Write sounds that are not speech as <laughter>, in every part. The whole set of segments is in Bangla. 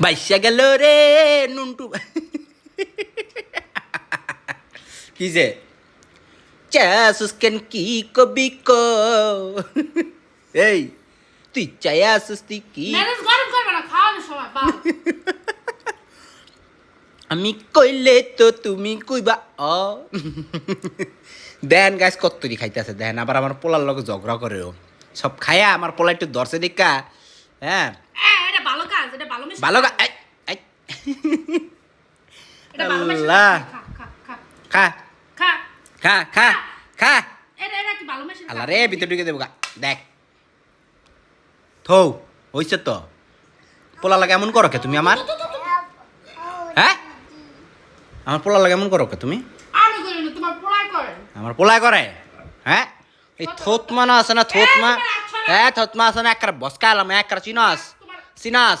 বাইসা গেল রে নুনটু। কি যে? চাসুস কেন কি কবি ক? এই তুই চাই আসুস তুই কি? আমি কইলে তো তুমি কইবা অ। দেন গাছ কত্তরি খাইতেছে দেন আবার আমার পোলার লগে ঝগড়া করে ও। সব খায়া আমার পোলা একটু দর্শে দেখা হ্যাঁ। এটা ভালো মিশে ভালো ভালো মিশে খা খা খা খা। খা। খা। খা খা এটা এটা কি ভালো মিশে আল্লাহ রে ভিতরে ঢুকে দেবো দেখ। থৌ হইছে তো। পোলা লাগে এমন করো কে তুমি আমার? হ্যাঁ? আমার পোলা লাগে এমন করো কে তুমি? আমি করি না তোমার পড়াই করেন আমার পোলায় করে? হ্যাঁ? এই থোতমা না আছে না থোতমা হ্যাঁ থোতমা আছে না একবার বসকা এলাম একবার চিনাস। চিনাস।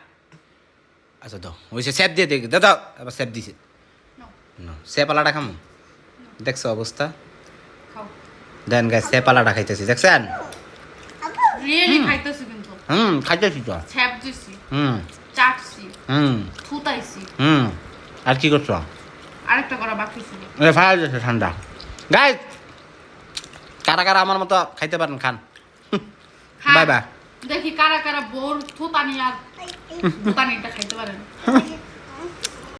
আচ্ছা দাও। ওই সে স্যাপ দিয়ে দেখ দাদা আবার স্যাপ দিছে। না স্যাপ আলাটা খামো? দেখছ অবস্থা? খাও। দেন গাছ স্যাপ আলাটা খাইতেছি দেখছেন? রিয়েলি খাইতেছি কিন্তু? হুম খাইতেছি তো। দিছি হুম। চাটছি হুম। থুতাইছি হুম। আর কি করছ? আরেকটা করা বাকি ছিল। এ ফায়ার যাচ্ছে ঠান্ডা। গাই কারা কারা আমার মতো খাইতে পারেন খান। খান। বাই বাই দেখি কারা কারা বোর থুতানি আর থুতানিটা খাইতে পারেন। <laughs>